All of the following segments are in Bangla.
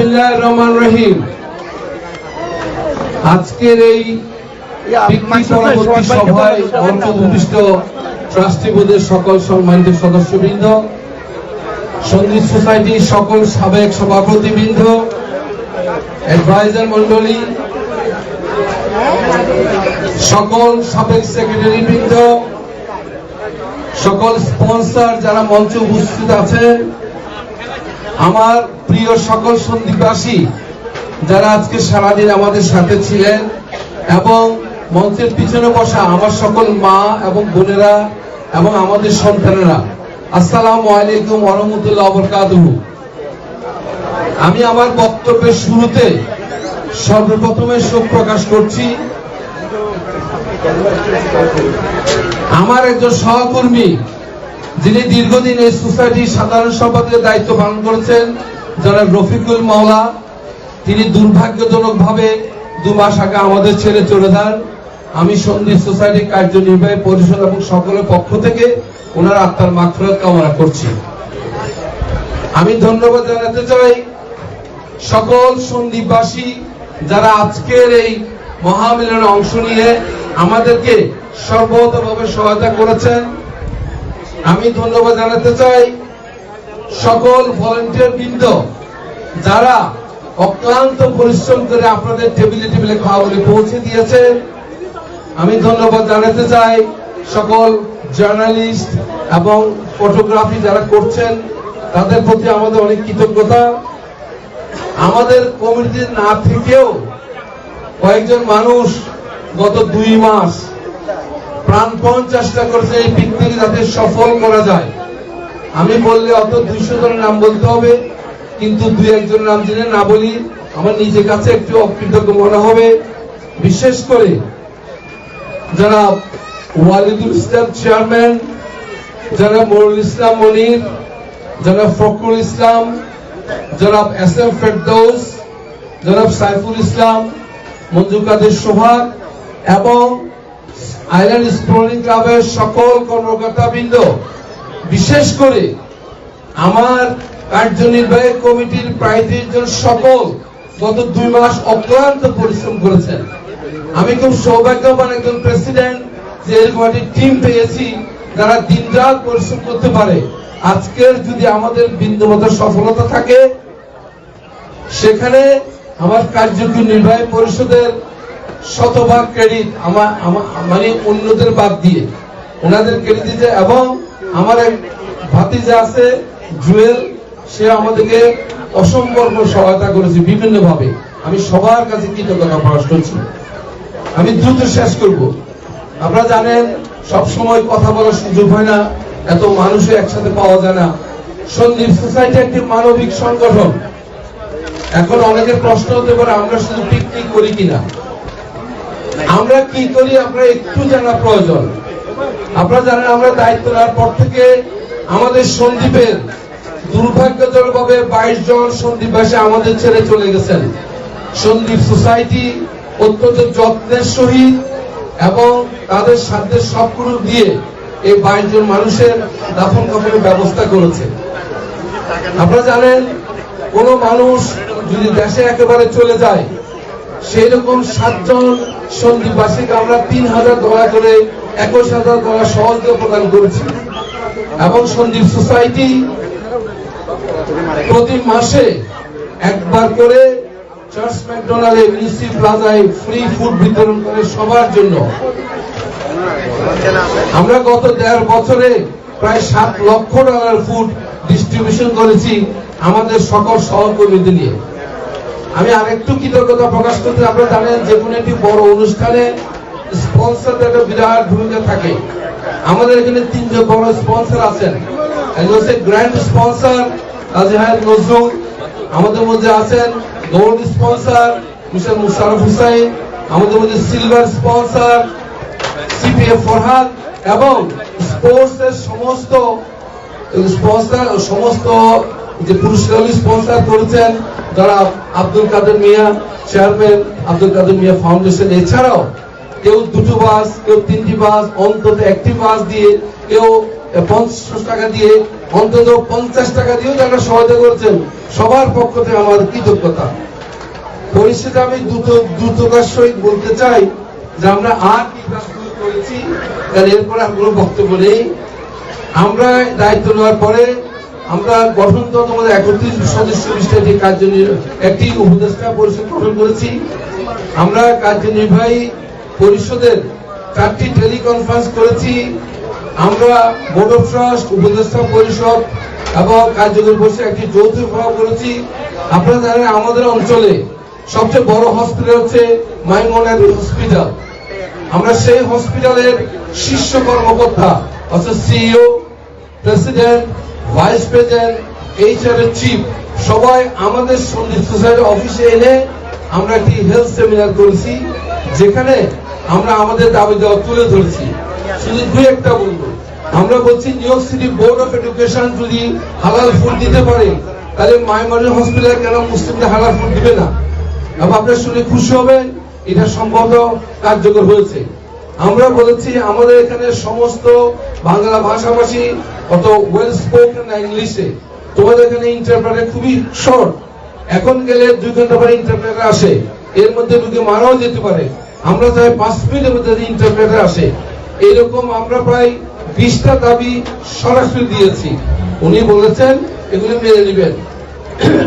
বিসমিল্লাহ রহমান রহিম। আজকের এই পরবর্তী সভায় মঞ্চ ভূমিষ্ঠ সকল সম্মানিত সদস্যবৃন্দ সংগীত সোসাইটির সকল সাবেক সভাপতিবৃন্দ অ্যাডভাইজার মন্ডলী সকল সাবেক সেক্রেটারি বৃন্দ সকল স্পন্সর যারা মঞ্চে উপস্থিত আছেন আমার প্রিয় সকল সন্দীপবাসী যারা আজকে সারাদিন আমাদের সাথে ছিলেন এবং মঞ্চের পিছনে বসা আমার সকল মা এবং বোনেরা এবং আমাদের সন্তানেরা, আসসালামু আলাইকুম ওরহমতুল্লাহ বরকাতুহু। আমি আমার বক্তব্যের শুরুতে সর্বপ্রথমে শোক প্রকাশ করছি। আমার একজন সহকর্মী যিনি দীর্ঘদিন এই সোসাইটির সাধারণ সম্পাদকের দায়িত্ব পালন করেছেন যারা রফিকুল মাওলা, তিনি দুর্ভাগ্যজনক ভাবে দু মাস আগে আমাদের ছেড়ে চলে যান। আমি সন্দীপ সোসাইটি কার্যনির্বাহী পরিষদ এবং সকলের পক্ষ থেকে ওনার আত্মার মাগফিরাত কামনা করছি। আমি ধন্যবাদ জানাতে চাই সকল সন্দীপবাসী যারা আজকের এই মহামিলনে অংশ নিয়ে আমাদেরকে সর্বতভাবে সহায়তা করেছেন। আমি ধন্যবাদ জানাতে চাই সকল ভলেন্টিয়ার বৃন্দ যারা অক্লান্ত পরিশ্রম করে আপনাদের টেবিলে টেবিলে খাওয়াগুলি পৌঁছে দিয়েছেন আমি ধন্যবাদ জানাতে চাই সকল জার্নালিস্ট এবং ফটোগ্রাফি যারা করছেন, তাদের প্রতি আমাদের অনেক কৃতজ্ঞতা। আমাদের কমিটির না থেকেও কয়েকজন মানুষ গত দুই মাস প্রাণপণ চেষ্টা করেছে, এই পিকনিক যাতে সফল করা যায়। আমি বললে অত দুইশো জনের নাম বলতে হবে, কিন্তু দুই একজনের নাম জেনে না বলি আমার নিজের কাছে একটু অকৃতজ্ঞ মনে হবে। বিশেষ করে যারা ওয়ালিদুল ইসলাম চেয়ারম্যান যারা মরুল ইসলাম মনির যারা ফখরুল ইসলাম যারা এস এম ফেরদৌস, জনাব সাইফুল ইসলাম মঞ্জু কাদের সোহাগ এবং আইল্যান্ড স্পোর্টিং ক্লাবের সকল কর্মকর্তাবৃন্দ, বিশেষ করে আমার কার্যনির্বাহী কমিটির প্রায় জন সকল গত দুই মাস অক্লান্ত পরিশ্রম করেছেন। আমি খুব সৌভাগ্যবান একজন প্রেসিডেন্ট, যে এরকম একটি টিম পেয়েছি, যারা দিন রাত পরিশ্রম করতে পারে। আজকের যদি আমাদের বিন্দুমত সফলতা থাকে, সেখানে আমার কার্যকরী নির্বাহী পরিষদের শতভাগ ক্রেডিট আমার মানে অন্যদের বাদ দিয়ে। ওনাদের ক্রেডিট দিতে এবং আমার এক ভাতিজা আছে, জুয়েল, সে আমাদেরকে অসম্ভব সহায়তা করেছে বিভিন্ন ভাবে আমি সবার কাছে কৃতজ্ঞতা প্রকাশ করছি। আমি দ্রুত শেষ করব। আপনারা জানেন সব সময় কথা বলার সুযোগ হয় না, এত মানুষও একসাথে পাওয়া যায় না। সন্দীপ সোসাইটি একটি মানবিক সংগঠন। এখন অনেকের প্রশ্ন হতে পারে, আমরা শুধু পিকনিক করি কিনা? আমরা কি করি? আমরা একটু জানা প্রয়োজন। আপনারা জানেন, আমরা দায়িত্ব নেওয়ার পর থেকে আমাদের সন্দীপের দুর্ভাগ্যজনক ভাবে বাইশ জন সন্দীপবাসী আমাদের ছেড়ে চলে গেছেন। সন্দীপ সোসাইটি অত্যন্ত যত্নের সহিত এবং তাদের সাধ্যের সবগুলো দিয়ে এই বাইশ জন মানুষের দাফন কাফনের ব্যবস্থা করেছে। আপনারা জানেন, কোন মানুষ যদি দেশে একেবারে চলে যায় সেই রকম সাতজন সন্দীপবাসীকে আমরা তিন হাজার ডলার করে একুশ হাজার ডলার সহযোগিতা প্রদান করেছি। এবং সন্দীপ সোসাইটি প্রতি মাসে একবার করে চার্চ ম্যাকডোনাল্ডে মিউনিসি প্লাজায় ফ্রি ফুড বিতরণ করে সবার জন্য। আমরা গত দেড় বছরে প্রায় সাত লক্ষ ডলার ফুড ডিস্ট্রিবিউশন করেছি আমাদের সকল সহকর্মীদের নিয়ে। আমি আরেকটু কৃতজ্ঞতা প্রকাশ করতে আপনারা জানেন যে কোনো একটি বড় অনুষ্ঠানে স্পন্সরদের একটা বিরাট ভূমিকা থাকে। আমাদের এখানে তিনজন বড় স্পন্সর আছেন। একজন হচ্ছে গ্র্যান্ড স্পন্সর আজহার নজরুল। আমাদের মধ্যে আছেন gold sponsor mister Musharraf Hussain. আমাদের মধ্যে সিলভার স্পন্সর সিপিএফ ফরহাদ এবং স্পোর্টস এর সমস্ত স্পন্সর সমস্ত যে পুরস্কার স্পন্সর করেছেন যারা আব্দুল কাদের মিয়া চেয়ারম্যান আব্দুল কাদের মিয়া ফাউন্ডেশন এছাড়াও কেউ দুটো বাস, কেউ তিনটি বাস, অন্তত একটি বাস দিয়ে কেউ পঞ্চাশ টাকা দিয়ে, অন্তত পঞ্চাশ টাকা দিয়েও যারা সহায়তা করেছেন, সবার পক্ষ থেকে আমার কৃতজ্ঞতা। পরিস্থিতি আমি দ্রুত, দ্রুততার সহিত বলতে চাই যে আমরা আর কি কাজগুলো করেছি কারণ এরপরে আর কোনো বক্তব্য নেই। আমরা দায়িত্ব নেওয়ার পরে আমরা গঠনতন্ত্র আমাদের একত্রিশ সদস্য বিশিষ্ট একটি কার্যনির্বাহী একটি উপদেষ্টা পরিষদ গঠন করেছি। আমরা কার্যনির্বাহী পরিষদের চারটি টেলিকনফারেন্স করেছি। আমরা বোর্ড অফ ট্রাস্ট, উপদেষ্টা পরিষদ এবং কার্যকরী পরিষদ একটি যৌথ সভা করেছি। আপনারা জানেন আমাদের অঞ্চলে সবচেয়ে বড় হসপিটাল হচ্ছে মাইমনারি হসপিটাল আমরা সেই হসপিটালের শীর্ষ কর্মকর্তা, অর্থাৎ CEO president vice president HR এর চিফ সবাই আমাদের সন্দীপ সোসাইটি অফিসে এনে আমরা একটি হেলথ সেমিনার করেছি, যেখানে আমরা আমাদের দাবি দেওয়া তুলে ধরেছি। শুধু দুই একটা বলব। আমরা বলছি, New York City board of education যদি হালাল ফুড দিতে পারে, তাহলে মাইমারি হসপিটাল কেন মুসলিমদের হালাল ফুড দিবে না? আপনারা শুনে খুশি হবেন, এটা সম্ভবত কার্যকর হয়েছে। আমরা বলেছি আমাদের এখানে সমস্ত বাংলা ভাষাভাষী, অত ওয়েল স্পোকেন ইংলিশে তোমাদের এখানে ইন্টারপ্রেটার খুবই শর্ট এখন গেলে দুই ঘণ্টা পরে ইন্টারপ্রেটার আসে। এর মধ্যে ঢুকে মারাও যেতে পারে। আমরা চাই পাঁচ মিনিটের মধ্যে ইন্টারপ্রেটার আসে। এরকম আমরা প্রায় বিশটা দাবি সরাসরি দিয়েছি। উনি বলেছেন, এগুলি মেনে নেবেন।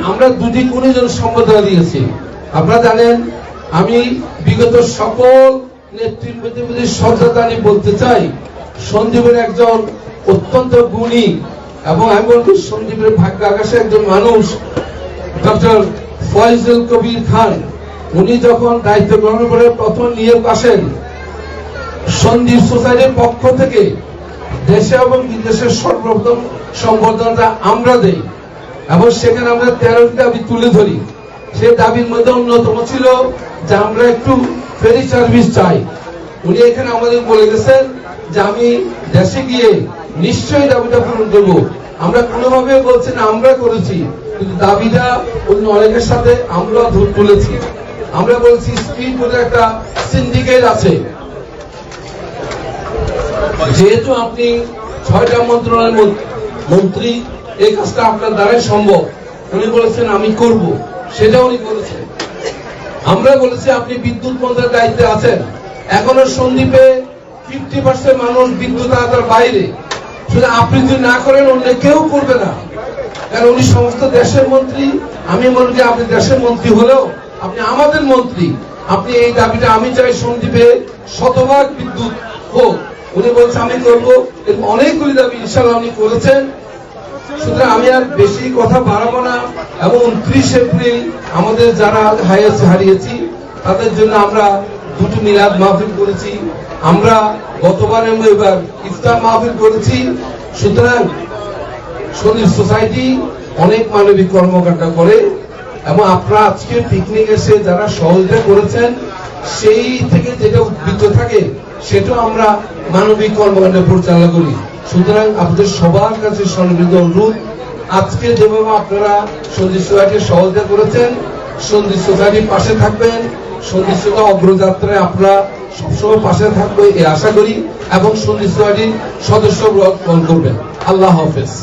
আমরা দুটি গুণীজন সম্বোধনা দিয়েছি। আপনারা জানেন, আমি বিগত সকল নেতৃত্বের প্রতি বলতে চাই, সন্দীপের একজন অত্যন্ত গুণী এবং আমি বলব সন্দীপের ভাগ্য আকাশে একজন মানুষ, ডক্টর ফয়জুল কবির খান। উনি যখন দায়িত্ব গ্রহণ করে প্রথম নিয়োগ আসেন, সন্দীপ সোসাইটির পক্ষ থেকে দেশে এবং বিদেশের সর্বপ্রথম সম্বর্ধনাটা আমরা দেই এবং সেখানে আমরা তেরোটি দাবি তুলে ধরি। সে দাবির মধ্যে অন্যতম ছিল যে আমরা একটু ফেরি সার্ভিস চাই। উনি এখানে আমাদের বলে গেছেন যে আমি দেশে গিয়ে নিশ্চয়ই দাবিটা পূরণ করব। আমরা কোনোভাবে বলছি না, আমরা করেছি। কিন্তু দাবিটা অন্য অনেকের সাথে আমরা তুলেছি। আমরা বলছি স্পিড বলে একটা সিন্ডিকেট আছে। যেহেতু আপনি ছয়টা মন্ত্রণালয়ের মন- মন্ত্রী, এই কাজটা আপনার দ্বারাই সম্ভব। উনি বলেছেন, আমি করব। সেটা উনি বলেছেন আমরা বলেছি, আপনি বিদ্যুৎ মন্ত্রীর দায়িত্বে আছেন। এখনও সন্দীপে ফিফটি পার্সেন্ট মানুষ বিদ্যুৎ আওতার বাইরে। শুধু আপনি যদি না করেন, অন্য কেউ করবে না। কারণ উনি সমস্ত দেশের মন্ত্রী। আমি মনে করি আপনি দেশের মন্ত্রী হলেও আপনি আমাদের মন্ত্রী। আপনি এই দাবিটা আমি চাই সন্দীপে শতভাগ বিদ্যুৎ হোক। উনি বলছে, আমি করব। এরকম অনেকগুলি দাবি ইনশাল্লাহ উনি করেছেন। সুতরাং আমি আর বেশি কথা বাড়াবো না। এবং উনত্রিশ এপ্রিল আমাদের যারা হাইয়েস্ট হারিয়েছি, তাদের জন্য আমরা দুটো মিলাদ মাহফিল করেছি। আমরা গতবার এবং এবার ইফতার মাহফিল করেছি। সুতরাং সন্দীপ সোসাইটি অনেক মানবিক কর্মকাণ্ড করে এবং আপনারা আজকে পিকনিক এসে যারা সহযোগিতা করেছেন, সেই থেকে যেটা উদ্বৃত্ত থাকে, সেটাও আমরা মানবিক কর্মকাণ্ডে পরিচালনা করি। সুতরাং আপনাদের সবার কাছে সন্নিহিত অনুরোধ, আজকে যেভাবে আপনারা সন্দীপ সোসাইটির সহযোগিতা করেছেন সন্দীপ সোসাইটির পাশে থাকবেন সন্দীপ সোসাইটি অগ্রযাত্রায় আপনারা সবসময় পাশে থাকবে এই আশা করি, এবং সন্দীপ সোসাইটির সদস্য গ্রহণ করবেন। আল্লাহ হাফেজ।